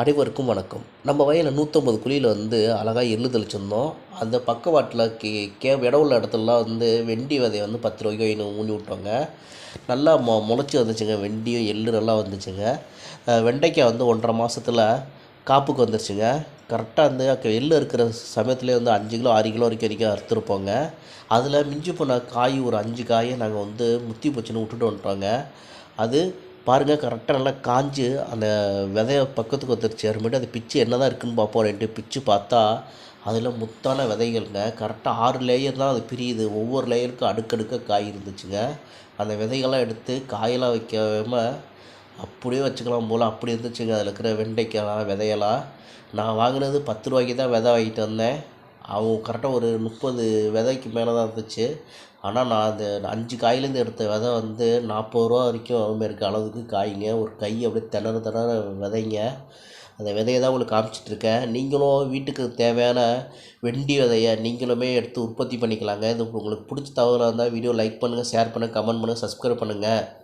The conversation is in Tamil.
அனைவருக்கும் வணக்கம். நம்ம வயலில் நூற்றம்பது குழியில் வந்து அழகாக எள்ளு தெளிச்சிருந்தோம். அந்த பக்கவாட்டில் கே கே இட உள்ள இடத்துலலாம் வந்து வெண்டி விதையை வந்து பத்து ரூபாய்க்கு இன்னும் ஊனி விட்டோங்க. நல்லா மொ முளைச்சி வந்துச்சுங்க. வெண்டியும் எள்ளு நல்லா வந்துச்சுங்க. வெண்டைக்காய் வந்து ஒன்றரை மாதத்தில் காப்புக்கு வந்துருச்சுங்க. கரெக்டாக வந்து அக்க எள்ளு இருக்கிற சமயத்துலேயே வந்து அஞ்சு கிலோ ஆறு கிலோ வரைக்கும் வரைக்கும் அறுத்துருப்போங்க. அதில் மிஞ்சி போன காய் ஒரு அஞ்சு காயை நாங்கள் வந்து முத்தி போச்சுன்னு விட்டுட்டு வந்துட்டோங்க. அது பாருங்கள் கரெக்டாக நல்லா காஞ்சு அந்த விதைய பக்கத்துக்கு வந்துருச்சு அப்புறமேட்டு அது பிச்சு என்ன தான் இருக்குன்னு பார்ப்போம். ரெண்டு பிச்சு பார்த்தா அதில் முத்தான விதைகள்ங்க. கரெக்டாக ஆறு லேயர் தான் அது பிரியுது. ஒவ்வொரு லேயருக்கும் அடுக்கடுக்க காய் இருந்துச்சுங்க. அந்த விதைகள்லாம் எடுத்து காயெல்லாம் வைக்காம அப்படியே வச்சுக்கலாம் போல். அப்படி இருந்துச்சுங்க. அதில் இருக்கிற வெண்டைக்காயெல்லாம் விதையெல்லாம். நான் வாங்கினது பத்து ரூபாய்க்கு தான் விதை வாங்கிட்டு வந்தேன். அவங்க கரெக்டாக ஒரு முப்பது விதைக்கு மேலே தான் இருந்துச்சு. ஆனால் நான் அந்த அஞ்சு காயிலேருந்து எடுத்த விதை வந்து நாற்பது ரூபா வரைக்கும் அதுமாரி இருக்க அளவுக்கு காய்ங்க. ஒரு கை அப்படியே திணற திணற விதைங்க. அந்த விதையை தான் உங்களுக்கு காமிச்சிட்ருக்கேன் நீங்களும் வீட்டுக்கு தேவையான வெண்டி விதையை நீங்களுமே எடுத்து உற்பத்தி பண்ணிக்கலாங்க. இது உங்களுக்கு பிடிச்ச தகவலாக இருந்தால் வீடியோ லைக் பண்ணுங்கள் ஷேர் பண்ணுங்கள் கமெண்ட் பண்ணுங்கள் சப்ஸ்கிரைப் பண்ணுங்கள்